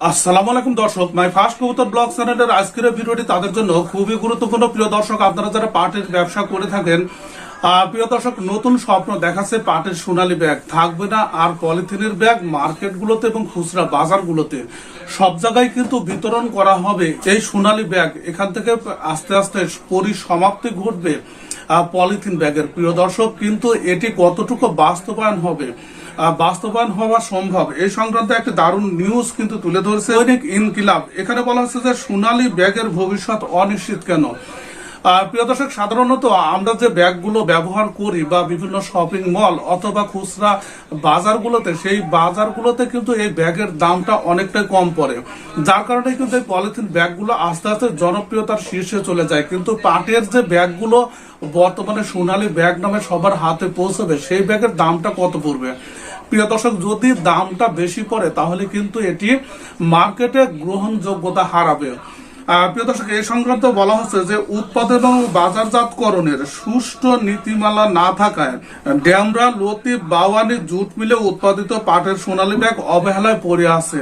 আসসালামু আলাইকুম দর্শক, মাই ফার্স্ট কবুতর ব্লগ চ্যানেলের আজকের ভিডিওটি তাদের জন্য খুবই গুরুত্বপূর্ণ। প্রিয় দর্শক, আপনারা যারা পাটের ব্যবসা করে থাকেন প্রিয় দর্শক, নতুন স্বপ্ন দেখাচ্ছে পাটের সোনালী ব্যাগ। থাকবে না আর পলিথিনের ব্যাগ, মার্কেটগুলোতে এবং খুচরা বাজারগুলোতে। সব জায়গায় কিন্তু বিতরণ করা হবে এই সোনালী ব্যাগ। এখান থেকে আস্তে আস্তে পরিসমাপ্তি ঘটবে। পলিথিন ব্যাগের। প্রিয় দর্শক, কিন্তু এটি কতটুকু বাস্তবায়ন হবে? বাস্তবায়ন হওয়া সম্ভব। এই সংক্রান্ত একটি দারুণ নিউজ কিন্তু তুলে ধরছে অনেক ইনকিলাব। এখানে বলা হচ্ছে যে সোনালী ব্যাগের ভবিষ্যৎ অনিশ্চিত কেন? প্রিয় দর্শক, সাধারণত আমরা যে ব্যাগগুলো ব্যবহার করি বা বিভিন্ন শপিং মল অথবা খুচরা বাজারগুলোতে, সেই বাজারগুলোতে কিন্তু এই ব্যাগের দামটা অনেকটাই কম পড়ে। যার কারণে কিন্তু এই পলিথিন ব্যাগগুলো আস্তে আস্তে জনপ্রিয়তার শীর্ষে চলে যায়। কিন্তু পাটের যে ব্যাগগুলো বর্তমানে সোনালী ব্যাগ নামে সবার হাতে পৌঁছবে, সেই ব্যাগের দামটা কত পড়বে? প্রিয় দর্শক, যদি দামটা বেশি পড়ে, তাহলে কিন্তু এটি মার্কেটে গ্রহণযোগ্যতা হারাবে। প্রিয় দর্শক এই সংক্রান্ত বলা হচ্ছে যে উৎপাদন এবং বাজারজাতকরণের সুষ্ঠু নীতিমালা না থাকায় ড্যামরা লতি বাওয়ানি জুট মিলে উৎপাদিত পাটের সোনালী ব্যাগ অবহেলায় পড়ে আছে।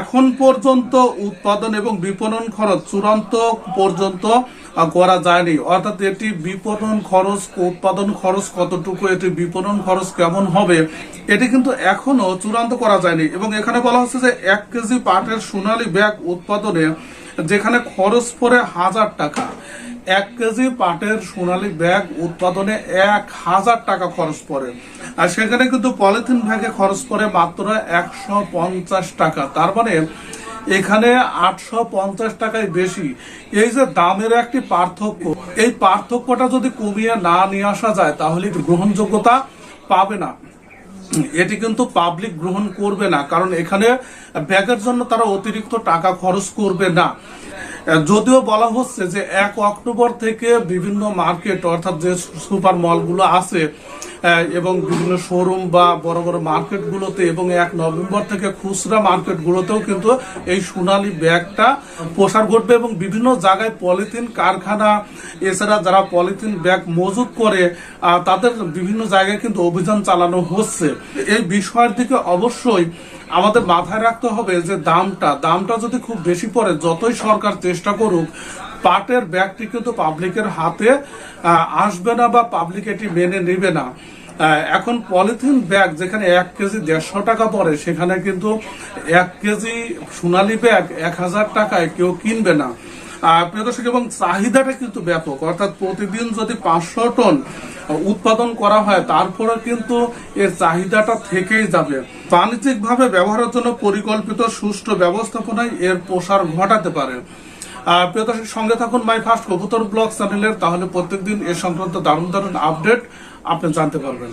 এখন পর্যন্ত উৎপাদন এবং বিপণন খরচ চূড়ান্ত পর্যন্ত করা যায়নি। অর্থাৎ এটি বিপণন খরচ, উৎপাদন খরচ কতটুকু, এটি বিপণন খরচ কেমন হবে, এটি কিন্তু এখনও চূড়ান্ত করা যায়নি। এবং এখানে বলা হচ্ছে যে এক কেজি পাটের সোনালী ব্যাগ উৎপাদনে যেখানে খরচ পড়ে হাজার টাকা। এক কেজি পাটের সোনালী ব্যাগ উৎপাদনে এক হাজার টাকা খরচ পড়ে। আর সেখানে কিন্তু পলিথিন ব্যাগে খরচ পড়ে মাত্র একশো পঞ্চাশ টাকা। তার মানে এখানে আটশো পঞ্চাশ টাকায় বেশি। এই যে দামের একটি পার্থক্য, এই পার্থক্যটা যদি কমিয়ে না নিয়ে আসা যায়, তাহলে গ্রহণযোগ্যতা পাবে না। এটি কিন্তু পাবলিক গ্রহণ করবে না, কারণ এখানে ব্যাগের জন্য তারা অতিরিক্ত টাকা খরচ করবে না। যদিও বলা হচ্ছে যে এক অক্টোবর থেকে বিভিন্ন মার্কেট, অর্থাৎ যে সুপার মলগুলো আছে এবং বিভিন্ন শোরুম বা বড় বড় মার্কেটগুলোতে, এবং এক নভেম্বর থেকে খুচরা মার্কেটগুলোতেও কিন্তু এই সোনালী ব্যাগটা প্রসার ঘটবে এবং বিভিন্ন জায়গায় পলিথিন কারখানা, এছাড়া যারা পলিথিন ব্যাগ মজুত করে তাদের বিভিন্ন জায়গায় কিন্তু অভিযান চালানো হচ্ছে। এই বিষয়ের দিকে অবশ্যই আমাদের মাথায় রাখতে হবে যে দামটা দামটা যদি খুব বেশি পড়ে, যতই সরকার চেষ্টা করুক, পাটের ব্যাগটি কিন্তু পাবলিকের হাতে আসবে না বা পাবলিক এটি মেনে নেবে না। এখন পলিথিন ব্যাগ যেখানে এক কেজি দেড়শো টাকা পড়ে, সেখানে কিন্তু এক কেজি সোনালী ব্যাগ এক হাজার টাকায় কেউ কিনবে না। প্রিয় দর্শক, এবং চাহিদাটা কিন্তু ব্যাপক। অর্থাৎ প্রতিদিন যদি পাঁচশো টন উৎপাদন করা হয়, তারপরে কিন্তু এর চাহিদাটা থেকেই যাবে। বাণিজ্যিকভাবে ব্যবহারের জন্য পরিকল্পিত সুষ্ঠু ব্যবস্থাপনায় এর প্রসার ঘটাতে পারে। প্রিয় সঙ্গে থাকুন মাই ফার্স্ট কবুতর ব্লগ চ্যানেলের, তাহলে প্রত্যেকদিন এ সংক্রান্ত দারুণ দারুণ আপডেট আপনি জানতে পারবেন।